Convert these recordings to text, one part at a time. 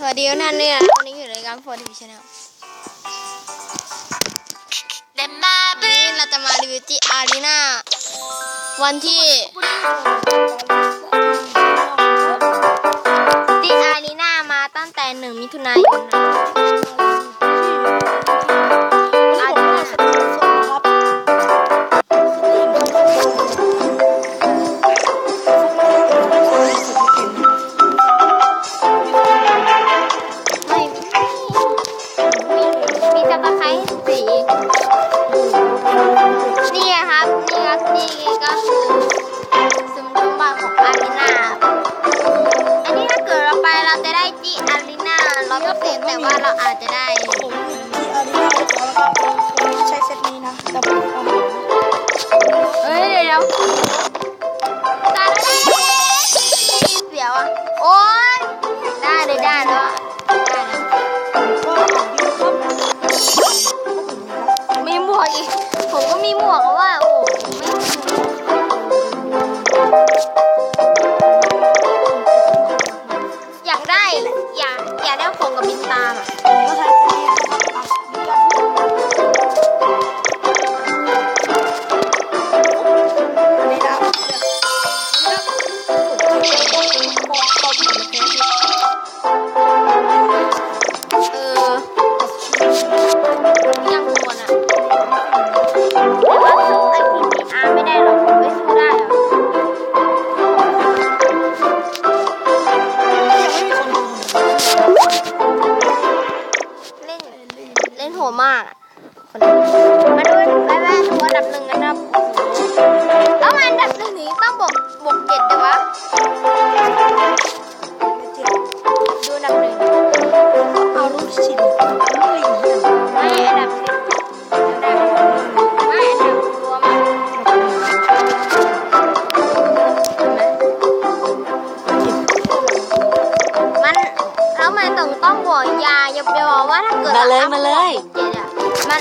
สวัสดีทุกท่านด้วยวันนี้อยู่ในการโฟร์ทีวีชแนลวันนี้เราจะมารีวิวที่อารีนาวันที่ที่อารีนามาตั้งแต่หนึ่งมิถุนายน ว่าถ้าเกิดมาเลยมาเลย มั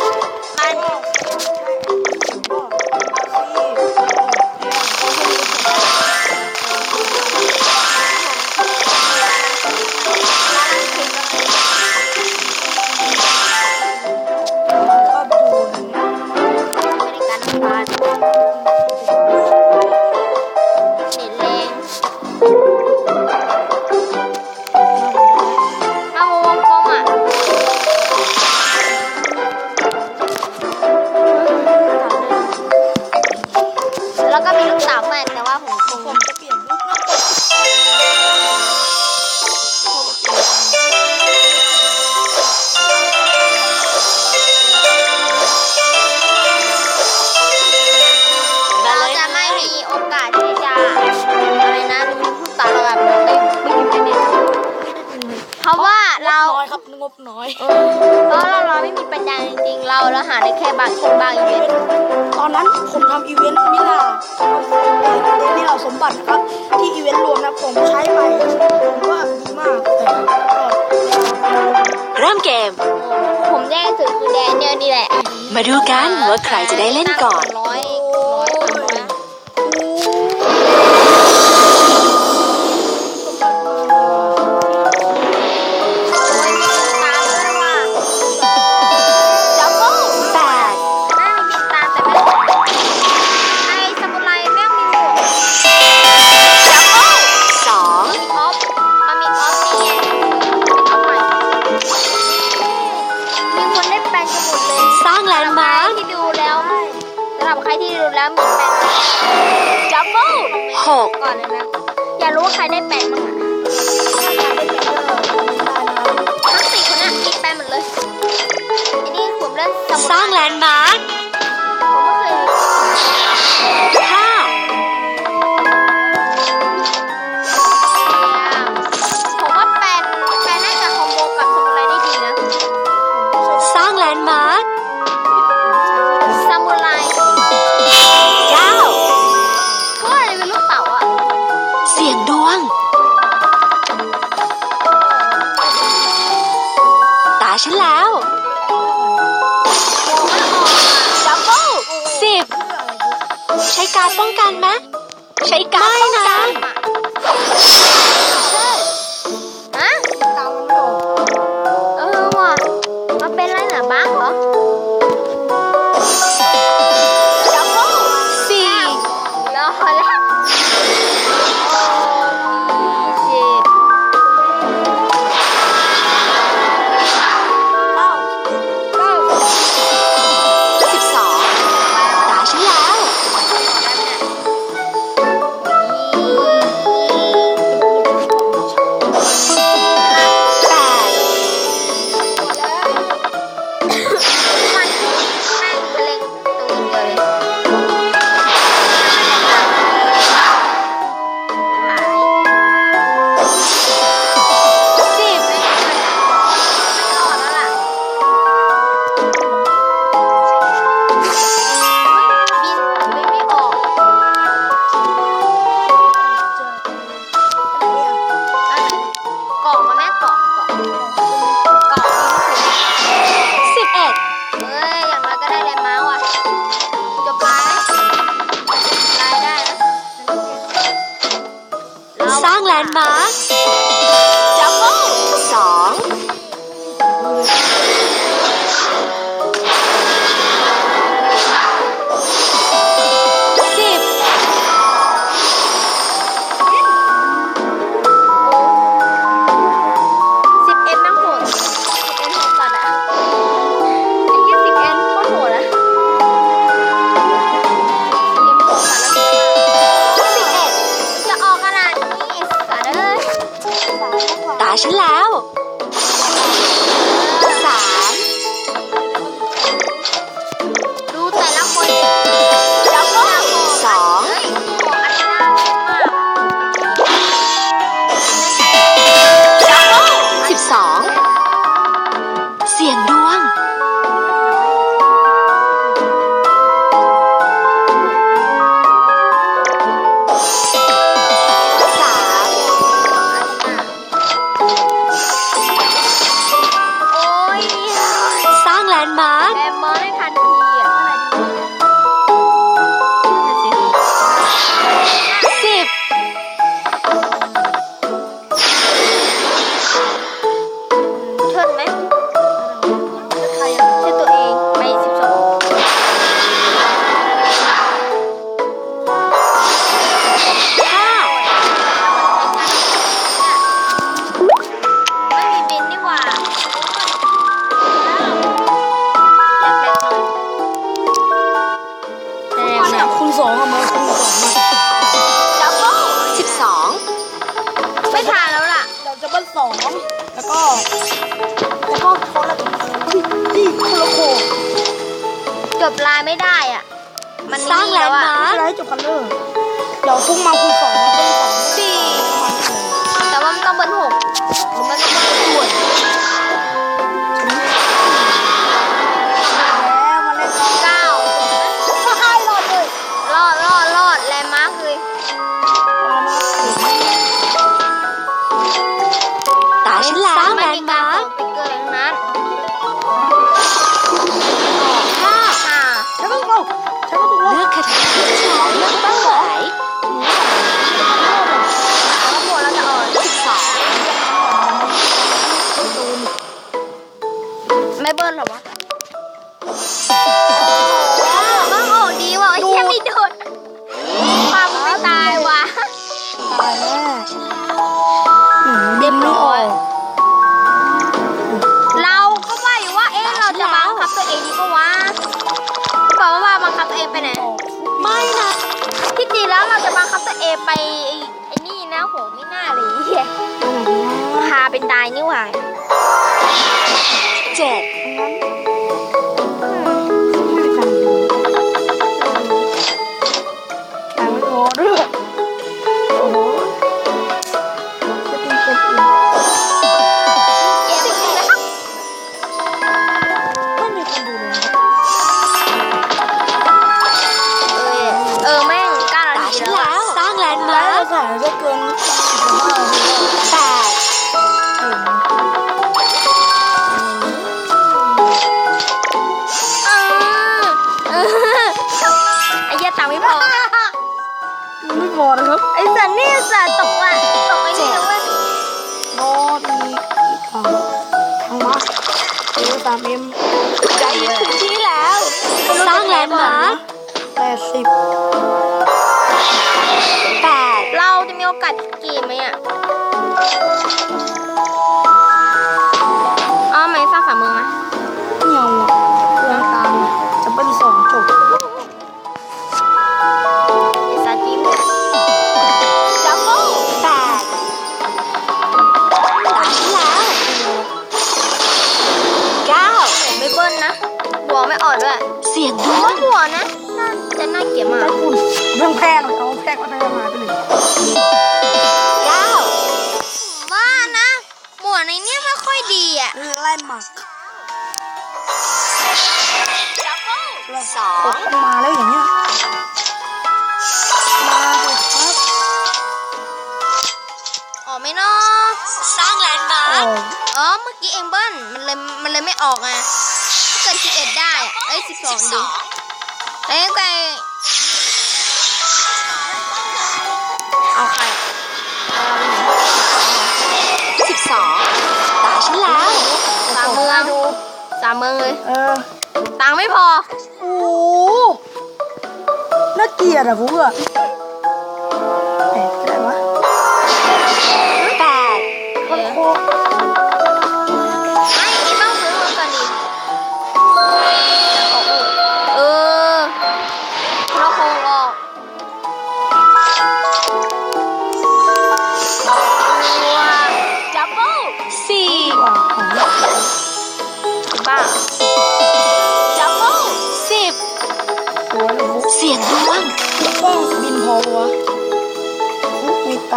บน้อยเพราะเราเราไม่มีปัญญาจริงๆ เราเราหาได้แค่บางบางอีเวนต์ตอนนั้นผมทำอีเวนต์มิลามิลาสมบัตินะครับ ที่อีเวนต์รวมนะผมใช้ไปผมว่าดีมากเริ่มเกม ผมแด้สุดคือแดนเนียลนี่แหละ มาดูกันว่าใครจะได้เล่นก่อน ว่าใครได้แปดมั้งอะทั้งสี่คนอะกินแปดหมดเลยอันนี้ผมเล่นสร้างแลนด์มา การป้องกันไหมใช้การป้องกัน บลายไม่ได้อะ มันสร้างแลนด์มาไม่ร์คเป็นไรจบกันเลยเดี๋ยวพุ่งมาคุณสองเบิ้ลสองสี่แต่ว่ามันต้องเบิ้ลหกหรือมันต้องเบิ้ลด่วนแล้วมาเล่นเก้าให้รอดเลยรอดรอดรอดแลนด์มาร์คเลยตาฉันแล้วแลไม่นมีด์กา เลือกคาถาที่ชอบเลือกเป้าหมายแล้วหมดแล้วจะอ่อนสิบสองไม่เบิ้ลหรอวะบ้างออกดีว่ะไอ้เหี้ยไม่โดนความไม่ตายว่ะตายแน่บิ ไปไหน ไม่นะที่จริงแล้วเราจะบังคับตัวเองไปไอ้ไอ้นี่นะโหไม่น่าเลยเหี้ยพาเป็นตายนี่หว่าเจ็ด เเรื่องแพงเอาแพงมาทำมาไปเลยเก้าว่านะหมวดในเนี้ยไม่ค่อยดีอะไล่หมักสองมาแล้วอย่างเงี้ยมาเถอะครับออกไหมเนาะสร้างแลนด์มาโอ้ร์คอ๋อเมื่อกี้เองเบิ้ลมันเลยมันเลยไม่ออกอะถ้าเกิด11ได้อะเอ้ยสิบ12สดีองเอ้ยไก ฉันแล้วสามเมืองสามเมืองเลยเออตังค์ไม่พอ โอ้โหน่าเกลียดอะพวกอะแปดก็ได้วะแปดโคตร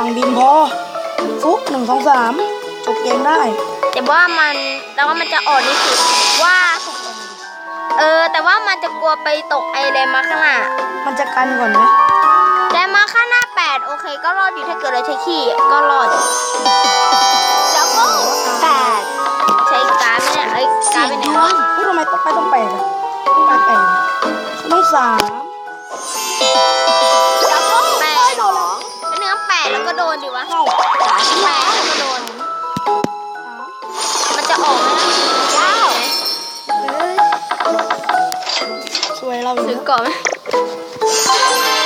ฟุกมีตังค์บินพอฟุกหนึ่งสองสามจบเกมได้ แต่ว่ามันแต่ว่ามันจะอ่อนที่สุดว่าเออ แต่ว่ามันจะกลัวไปตกไอแรมาข้างหน้า มันจะกันก่อนนะแรมมาข้างหน้าแปดโอเค ก็รอดอยู่ถ้าเกิดเราใช้ขี้ก็รอดดับเบิลแปดใช้การ์ดไม่ได้เอ้ยการ์ดงไปไหนดววะทำไมต้องไปต้องแปดอะต้องไปแปดต้องสาม ก็โดนดิวะเข้าตาฉันแปแล้ดวแล้วก็โดนสามมันจะออกไหมนะเก้าสวยเราอซื้ยู่อก่อนไหม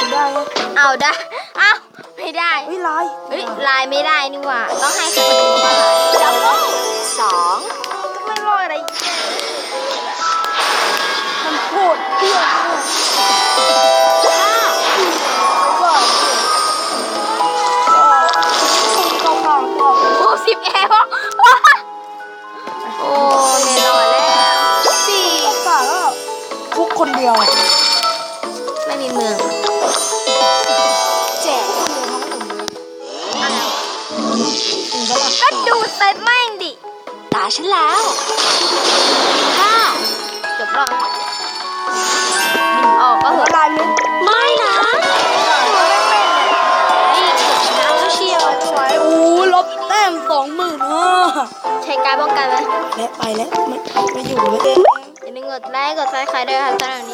ถึงได้ไหมเอาได้อ้าวไม่ได้ เฮ้ยลายเฮ้ย ลายไม่ได้นี่หว่า ต้องให้คนดูว่าลายดับเบิลสอง ก็ละก็ดูเซตแม่งดิ ตาฉันแล้วห้าจบรอบบินออกก็เหหัวอะลายเลยไม่นะนี่เกือบชนะแล้วเชียวไม่ไหวโอ้ลบแต้มสองหมื่นห้าใช้การดป้องกันไหมและไปแล้วไม่ไม่อยู่แล้วเองอย่าลืมกดไลค์กดซับสไครต์ด้วยครับสำหรับวันนี้สวัสดี